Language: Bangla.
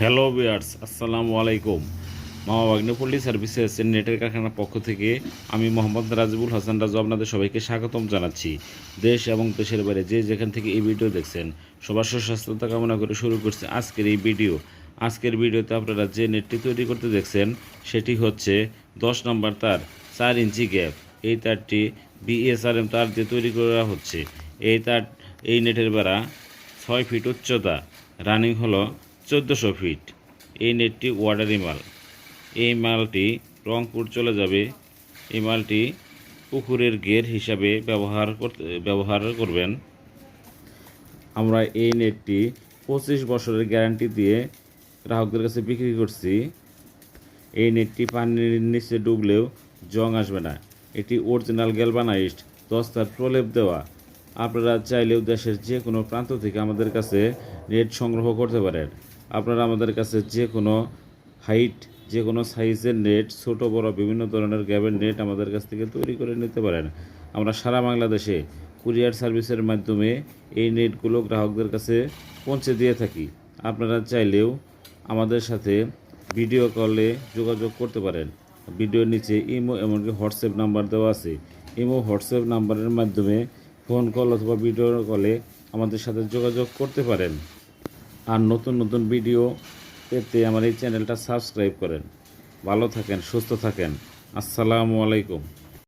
হ্যালো বিয়ার্স আসসালামু আলাইকুম। মামা বাগ্নেপল্লী সার্ভিসেস নেটের কারখানার পক্ষ থেকে আমি মোহাম্মদ রাজিবুল হাসান রাজু আপনাদের সবাইকে স্বাগতম জানাচ্ছি। দেশ এবং দেশের বাইরে যে যেখান থেকে এই ভিডিও দেখছেন, সবার সুস্বাস্থ্যতা কামনা করে শুরু করছে আজকের এই ভিডিও। আজকের ভিডিওতে আপনারা যে নেটটি তৈরি করতে দেখছেন, সেটি হচ্ছে দশ নম্বর তার চার ইঞ্চি গ্যাপ। এই তারটি বিএসআরএম তার দিয়ে তৈরি করা হচ্ছে। এই তার, এই নেটের বেড়া ছয় ফিট উচ্চতা। রানিং হলো চোদ্দোশো ফিট। এই নেটটি ওয়াটারি মাল। এই মালটি রংপুর চলে যাবে। এই মালটি পুকুরের গের হিসাবে ব্যবহার করতে, ব্যবহার করবেন। আমরা এই নেটটি পঁচিশ বছরের গ্যারান্টি দিয়ে গ্রাহকদের কাছে বিক্রি করছি। এই নেটটি পানির নিচে ডুবলেও জং আসবে না। এটি অরিজিনাল গ্যালবানাইজড, দস্তার প্রলেপ দেওয়া। আপনারা চাইলেও দেশের যে কোনো প্রান্ত থেকে আমাদের কাছে নেট সংগ্রহ করতে পারেন। আপনারা আমাদের কাছে যে কোনো হাইট যে কোনো সাইজের নেট ছোট, বড়, বিভিন্ন ধরনের গ্যাবের নেট আমাদের কাছ থেকে তৈরি করে নিতে পারেন। আমরা সারা বাংলাদেশে কুরিয়ার সার্ভিসের মাধ্যমে এই নেটগুলো গ্রাহকদের কাছে পৌঁছে দিয়ে থাকি। আপনারা চাইলেও আমাদের সাথে ভিডিও কলে যোগাযোগ করতে পারেন। ভিডিওর নিচে ইমো এমনকি হোয়াটসঅ্যাপ নাম্বার দেওয়া আছে। ইমো, হোয়াটসঅ্যাপ নাম্বারের মাধ্যমে ফোন কল অথবা ভিডিও কলে আমাদের সাথে যোগাযোগ করতে পারেন। আর নতুন নতুন ভিডিও পেতে আমার এই চ্যানেলটা সাবস্ক্রাইব করেন। ভালো থাকেন, সুস্থ থাকেন। আসসালামু আলাইকুম।